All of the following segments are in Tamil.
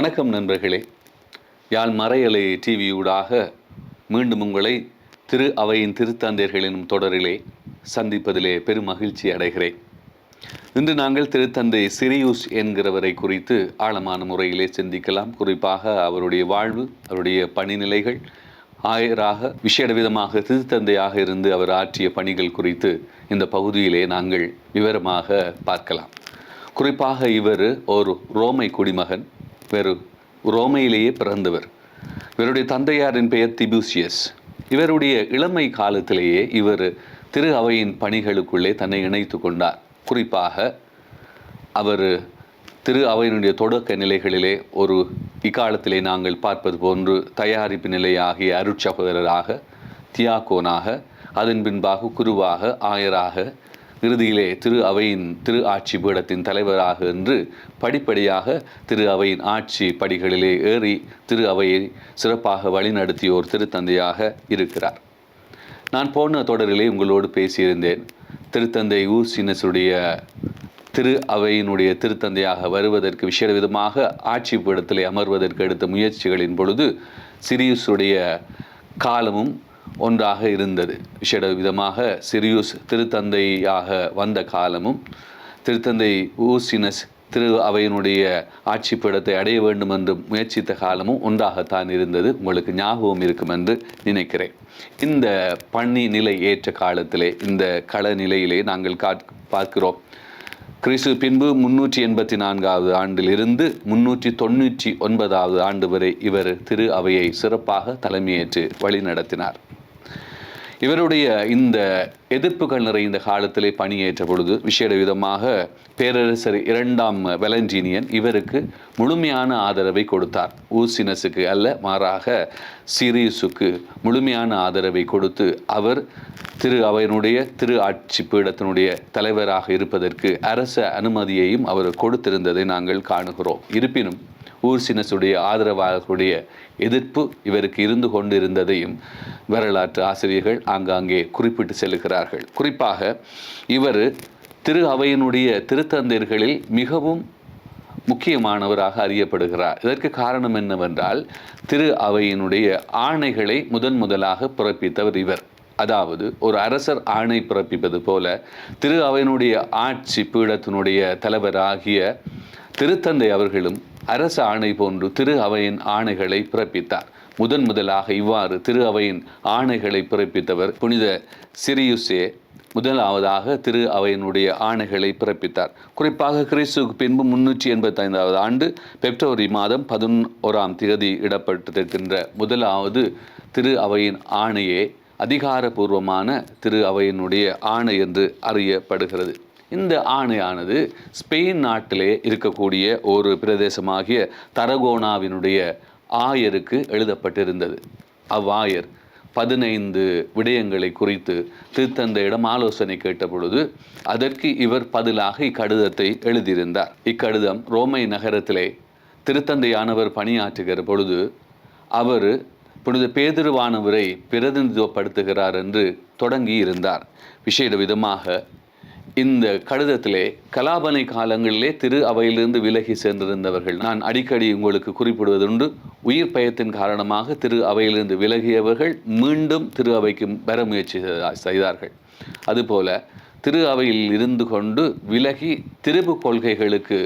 வணக்கம் நண்பர்களே. யாழ் மறையலை டிவியூடாக மீண்டும் உங்களை திரு அவையின் திருத்தந்தையர்களின் தொடரிலே சந்திப்பதிலே பெரும் மகிழ்ச்சி அடைகிறேன். இன்று நாங்கள் திருத்தந்தை சிரியூஸ் என்கிறவரை குறித்து ஆழமான முறையிலே சிந்திக்கலாம். குறிப்பாக அவருடைய வாழ்வு அவருடைய பணிநிலைகள் ஆயராக விசேட விதமாக திருத்தந்தையாக இருந்து அவர் ஆற்றிய பணிகள் குறித்து இந்த பகுதியிலே நாங்கள் விவரமாக பார்க்கலாம். குறிப்பாக இவர் ஒரு ரோமை குடிமகன். பெரு ரோமையிலேயே பிறந்தவர். இவருடைய தந்தையாரின் பெயர் திபூசியஸ். இவருடைய இளமை காலத்திலேயே இவர் திரு அவையின் பணிகளுக்குள்ளே தன்னை இணைத்து கொண்டார். குறிப்பாக அவர் திரு அவையினுடைய தொடக்க நிலைகளிலே ஒரு இக்காலத்திலே நாங்கள் பார்ப்பது போன்று தயாரிப்பு நிலையாகிய அருட்சகோதரராக தியாகோனாக அதன் பின்பாக குருவாக ஆயராக இறுதியிலே திரு அவையின் திரு ஆட்சி பீடத்தின் தலைவராக என்று படிப்படியாக திரு அவையின் ஆட்சி படிகளிலே ஏறி திரு அவையை சிறப்பாக வழிநடத்தியோர் திருத்தந்தையாக இருக்கிறார். நான் போன தொடரிலே உங்களோடு பேசியிருந்தேன். திருத்தந்தை ஊசினஸுடைய திரு அவையினுடைய திருத்தந்தையாக வருவதற்கு விசேட விதமாக ஆட்சி பீடத்திலே அமர்வதற்கு எடுத்த முயற்சிகளின் பொழுது சிரியுஸுடைய காலமும் ஒன்றாக இருந்தது. விசேட விதமாக சிரியூஸ் திருத்தந்தையாக வந்த காலமும் திருத்தந்தை ஊசினஸ் திரு அவையினுடைய ஆட்சி பீடத்தை அடைய வேண்டும் என்று முயற்சித்த காலமும் ஒன்றாகத்தான் இருந்தது. உங்களுக்கு ஞாபகம் இருக்கும் என்று நினைக்கிறேன். இந்த பணி நிலை ஏற்ற காலத்திலே இந்த கள நிலையிலே நாங்கள் கா பார்க்கிறோம். கிறிஸ்து பின்பு முன்னூற்றி எண்பத்தி நான்காவது ஆண்டிலிருந்து முன்னூற்றி தொண்ணூற்றி ஒன்பதாவது ஆண்டு வரை இவர் திரு அவையை சிறப்பாக தலைமையேற்று வழிநடத்தினார். இவருடைய இந்த எதிர்ப்புகள் நிறைந்த காலத்திலே பணியேற்ற பொழுது விசேட விதமாக பேரரசர் இரண்டாம் வெலண்டீனியன் இவருக்கு முழுமையான ஆதரவை கொடுத்தார். ஊசினஸுக்கு அல்ல மாறாக சீரியஸுக்கு முழுமையான ஆதரவை கொடுத்து அவர் திரு அவையினுடைய திரு ஆட்சி பீடத்தினுடைய தலைவராக இருப்பதற்கு அரச அனுமதியையும் அவர் கொடுத்திருந்ததை நாங்கள் காணுகிறோம். இருப்பினும் ஊர்சினஸுடைய ஆதரவாளர்களுடைய எதிர்ப்பு இவருக்கு இருந்து கொண்டிருந்ததையும் வரலாற்று ஆசிரியர்கள் ஆங்காங்கே குறிப்பிட்டு செல்கிறார்கள் குறிப்பாக இவர் திரு அவையினுடைய திருத்தந்தையர்களில் மிகவும் முக்கியமானவராக அறியப்படுகிறார். இதற்கு காரணம் என்னவென்றால் திரு அவையினுடைய ஆணைகளை முதன் முதலாக பிறப்பித்தவர் இவர். அதாவது ஒரு அரசர் ஆணை பிறப்பிப்பது போல திரு அவையினுடைய ஆட்சி பீடத்தினுடைய தலைவராகிய திருத்தந்தை அவர்களும் அரச ஆணை போன்று திரு அவையின் ஆணைகளை பிறப்பித்தார். முதன் முதலாக இவ்வாறு திரு அவையின் ஆணைகளை பிறப்பித்தவர் புனித சிரியுசே முதலாவதாக திரு அவையினுடைய ஆணைகளை பிறப்பித்தார். குறிப்பாக கிறிஸ்துக்கு பின்பு முன்னூற்றி எண்பத்தைந்தாவது ஆண்டு பிப்ரவரி மாதம் பதினோராம் தேதி இடப்பட்டிருக்கின்ற முதலாவது திரு அவையின் ஆணையே அதிகாரபூர்வமான திரு அவையினுடைய ஆணை என்று அறியப்படுகிறது. இந்த ஆணையானது ஸ்பெயின் நாட்டிலே இருக்கக்கூடிய ஒரு பிரதேசமாகிய தரகோனாவினுடைய ஆயருக்கு எழுதப்பட்டிருந்தது. அவ்வாயர் பதினைந்து விடயங்களை குறித்து திருத்தந்தையிடம் ஆலோசனை கேட்ட பொழுது அதற்கு இவர் பதிலாக இக்கடிதத்தை எழுதியிருந்தார். இக்கடிதம் ரோமை நகரத்திலே திருத்தந்தையானவர் பணியாற்றுகிற பொழுது அவர் புனித பேதிருவானவரை பிரதிநிதித்துவப்படுத்துகிறார் என்று தொடங்கி இருந்தார் விசேட விதமாக இந்த கடிதத்திலே கலாபனை காலங்களிலே திரு அவையிலிருந்து விலகி சென்றிருந்தவர்கள் நான் அடிக்கடி உங்களுக்கு குறிப்பிடுவதுண்டு உயிர் பயத்தின் காரணமாக திரு அவையிலிருந்து விலகியவர்கள் மீண்டும் திரு அவைக்கு பெற முயற்சி செய்தார்கள். அதுபோல திரு அவையில் இருந்து கொண்டு விலகி திருப்பு கொள்கைகளுக்கு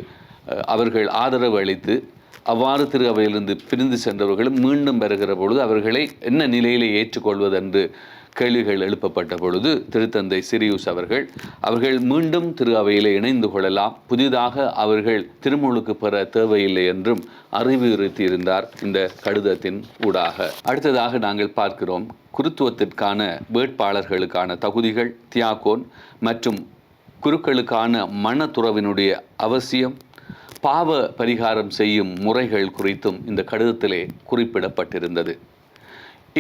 அவர்கள் ஆதரவு அளித்து அவ்வாறு திரு அவையிலிருந்து பிரிந்து சென்றவர்களும் மீண்டும் பெறுகிற பொழுது அவர்களை என்ன நிலையிலே ஏற்றுக்கொள்வதென்று கேள்விகள் எழுப்பப்பட்ட பொழுது திருத்தந்தை சிரியூஸ் அவர்கள் அவர்கள் மீண்டும் திரு இணைந்து கொள்ளலாம். புதிதாக அவர்கள் திருமுழுக்கு பெற தேவையில்லை என்றும் அறிவுறுத்தியிருந்தார் இந்த கடிதத்தின் ஊடாக. அடுத்ததாக நாங்கள் பார்க்கிறோம் குருத்துவத்திற்கான வேட்பாளர்களுக்கான தகுதிகள் தியாகோன் மற்றும் குருக்களுக்கான மனத்துறவினுடைய அவசியம் பாவ பரிகாரம் செய்யும் முறைகள் குறித்தும் இந்த கடிதத்திலே குறிப்பிடப்பட்டிருந்தது.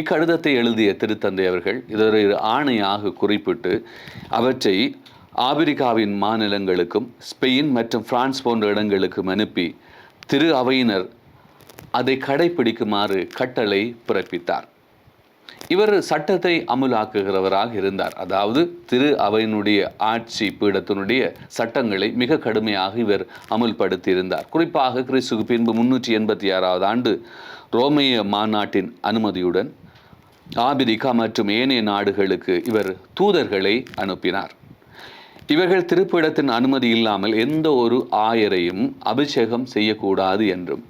இக்கடிதத்தை எழுதிய திருத்தந்தை அவர்கள் இதொரு ஆணையாக குறிப்பிட்டு அவற்றை ஆப்பிரிக்காவின் மாநிலங்களுக்கும் ஸ்பெயின் மற்றும் பிரான்ஸ் போன்ற இடங்களுக்கும் அனுப்பி திரு அவையினர் அதை கடைபிடிக்குமாறு கட்டளை பிறப்பித்தார். இவர் சட்டத்தை அமுலாக்குகிறவராக இருந்தார். அதாவது திரு அவையினுடைய ஆட்சி பீடத்தினுடைய சட்டங்களை மிக கடுமையாக இவர் அமுல்படுத்தி இருந்தார் குறிப்பாக கிறிஸ்துக்கு பின்பு முன்னூற்றி எண்பத்தி ஆறாவது ஆண்டு ரோமைய மாநாட்டின் அனுமதியுடன் ஆபிரிக்கா மற்றும் ஏனைய நாடுகளுக்கு இவர் தூதர்களை அனுப்பினார். இவர்கள் திருப்பிடத்தின் அனுமதி இல்லாமல் எந்த ஒரு ஆயரையும் அபிஷேகம் செய்யக்கூடாது என்றும்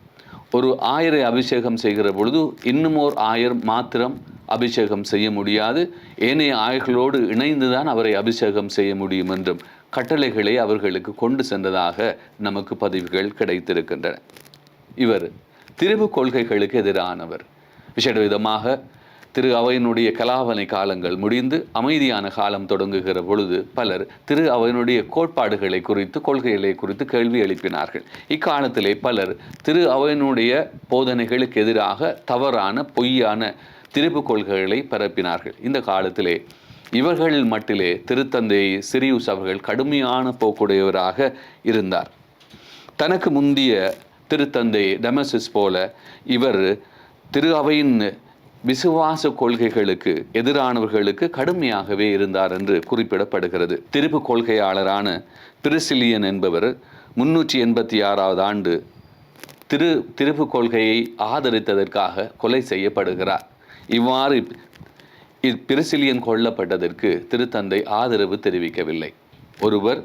ஒரு ஆயரை அபிஷேகம் செய்கிற பொழுது இன்னும் ஓர் ஆயர் மாத்திரம் அபிஷேகம் செய்ய முடியாது. ஏனைய ஆயர்களோடு இணைந்துதான் அவரை அபிஷேகம் செய்ய முடியும் என்றும் கட்டளைகளை அவர்களுக்கு கொண்டு சென்றதாக நமக்கு பதிவுகள் கிடைத்திருக்கின்றன. இவர் திரிவு கொள்கைகளுக்கு எதிரானவர். விசேட விதமாக திரு அவையினுடைய கலாவனை காலங்கள் முடிந்து அமைதியான காலம் தொடங்குகிற பொழுது பலர் திரு அவையினுடைய கோட்பாடுகளை குறித்து கொள்கைகளை குறித்து கேள்வி எழுப்பினார்கள். இக்காலத்திலே பலர் திரு அவையினுடைய போதனைகளுக்கு எதிராக தவறான பொய்யான திருப்பு கொள்கைகளை பரப்பினார்கள். இந்த காலத்திலே இவர்கள் மட்டிலே திருத்தந்தை சிரியூஸ் அவர்கள் கடுமையான போக்குடையவராக இருந்தார். தனக்கு முந்திய திருத்தந்தை டெமசிஸ் போல இவர் திரு அவையின் விசுவாச கொள்கைகளுக்கு எதிரானவர்களுக்கு கடுமையாகவே இருந்தார் என்று குறிப்பிடப்படுகிறது. திருப்பு கொள்கையாளரான பிரிசிலியன் என்பவர் முன்னூற்றி எண்பத்தி ஆறாவது ஆண்டு திரு திருப்பு கொள்கையை ஆதரித்ததற்காக கொலை செய்யப்படுகிறார். இவ்வாறு பிரிசிலியன் கொல்லப்பட்டதற்கு திருத்தந்தை ஆதரவு தெரிவிக்கவில்லை. ஒருவர்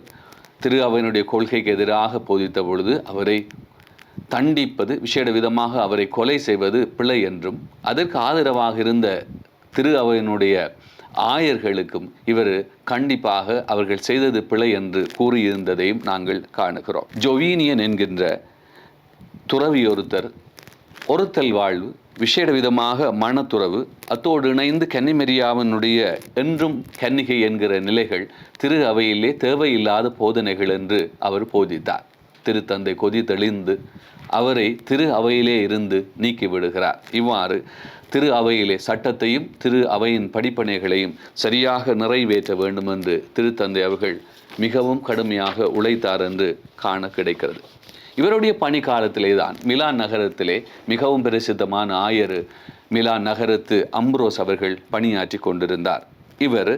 திரு அவனுடைய கொள்கைக்கு எதிராக போதித்த பொழுது அவரை தண்டிப்பது விசேட விதமாக அவரை கொலை செய்வது பிழை என்றும் அதற்கு ஆதரவாக இருந்த திரு அவையினுடைய ஆயர்களுக்கும் இவர் கண்டிப்பாக அவர்கள் செய்தது பிழை என்று கூறியிருந்ததையும் நாங்கள் காணுகிறோம். ஜொவீனியன் என்கின்ற துறவியொருத்தர் ஒருத்தல் வாழ்வு விசேட விதமாக மனத்துறவு அத்தோடு இணைந்து கன்னிமெரியாவினுடைய என்றும் கன்னிகை என்கிற நிலைகள் திரு அவையிலே தேவையில்லாத போதனைகள் என்று அவர் போதித்தார். திருத்தந்தை கொதி தெளிந்து அவரை திரு அவையிலே இருந்து நீக்கிவிடுகிறார் இவ்வாறு திரு அவையிலே சட்டத்தையும் திரு அவையின் படிப்பனைகளையும் சரியாக நிறைவேற்ற வேண்டும் என்று திருத்தந்தை அவர்கள் மிகவும் கடுமையாக உழைத்தார் என்று காண கிடைக்கிறது. இவருடைய பணி காலத்திலே தான் மிலான் நகரத்திலே மிகவும் பிரசித்தமான ஆயர் மிலான் நகரத்து அம்ப்ரோஸ் அவர்கள் பணியாற்றி கொண்டிருந்தார். இவர்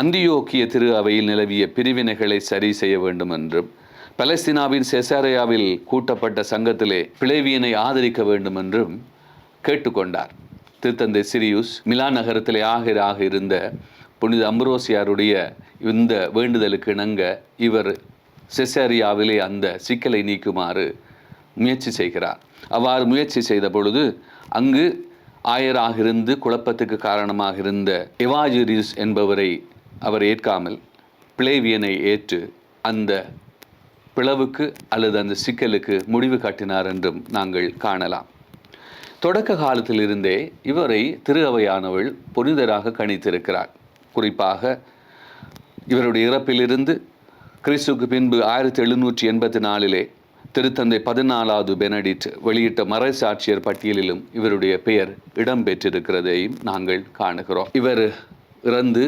அந்தியோக்கிய திரு அவையில் நிலவிய பிரிவினைகளை சரி செய்ய வேண்டும் என்றும் பலஸ்தீனாவின் செசாரையாவில் கூட்டப்பட்ட சங்கத்திலே பிளேவியனை ஆதரிக்க வேண்டும் என்றும் கேட்டுக்கொண்டார். திருத்தந்தை சிரியூஸ் மிலான் நகரத்திலே ஆகிராக இருந்த புனித அம்ரோசியாருடைய இந்த வேண்டுதலுக்கு இணங்க இவர் செசாரியாவிலே அந்த சிக்கலை நீக்குமாறு முயற்சி செய்கிறார். அவ்வாறு முயற்சி செய்த பொழுது அங்கு ஆயராக இருந்து குழப்பத்துக்கு காரணமாக இருந்த எவாஜிரிஸ் என்பவரை அவர் ஏற்காமல் பிளேவியனை ஏற்று அந்த பிளவுக்கு அல்லது அந்த சிக்கலுக்கு முடிவு காட்டினார் என்றும் நாங்கள் காணலாம். தொடக்க காலத்திலிருந்தே இவரை திரு அவையானவள் புனிதராக கணித்திருக்கிறார். குறிப்பாக இவருடைய இறப்பிலிருந்து கிறிஸ்துக்கு பின்பு ஆயிரத்தி எழுநூற்றி எண்பத்தி நாலிலே திருத்தந்தை பதினாலாவது பெனடிட் வெளியிட்ட மறைசாட்சியர் பட்டியலிலும் இவருடைய பெயர் இடம்பெற்றிருக்கிறதையும் நாங்கள் காணுகிறோம். இவர் இறந்து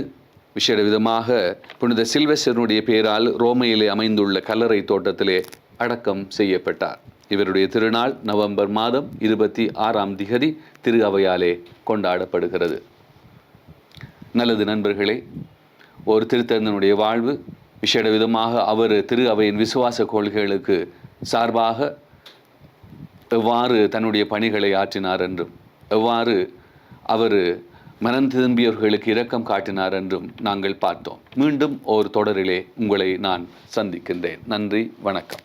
விசேட விதமாக புனித சில்வஸ்டனுடைய பெயரால் ரோமையிலே அமைந்துள்ள கல்லறை தோட்டத்திலே அடக்கம் செய்யப்பட்டார். இவருடைய திருநாள் நவம்பர் மாதம் இருபத்தி ஆறாம் திகதி திரு அவையாலே கொண்டாடப்படுகிறது. நல்லது நண்பர்களே ஒரு திருத்தந்தனுடைய வாழ்வு விசேட விதமாக அவர் திரு அவையின் விசுவாச கொள்கைகளுக்கு சார்பாக எவ்வாறு தன்னுடைய பணிகளை ஆற்றினார் என்றும் எவ்வாறு அவர் மனம் திரும்பியவர்களுக்கு இரக்கம் காட்டினார் என்றும் நாங்கள் பார்த்தோம். மீண்டும் ஒரு தொடரிலே உங்களை நான் சந்திக்கின்றேன். நன்றி வணக்கம்.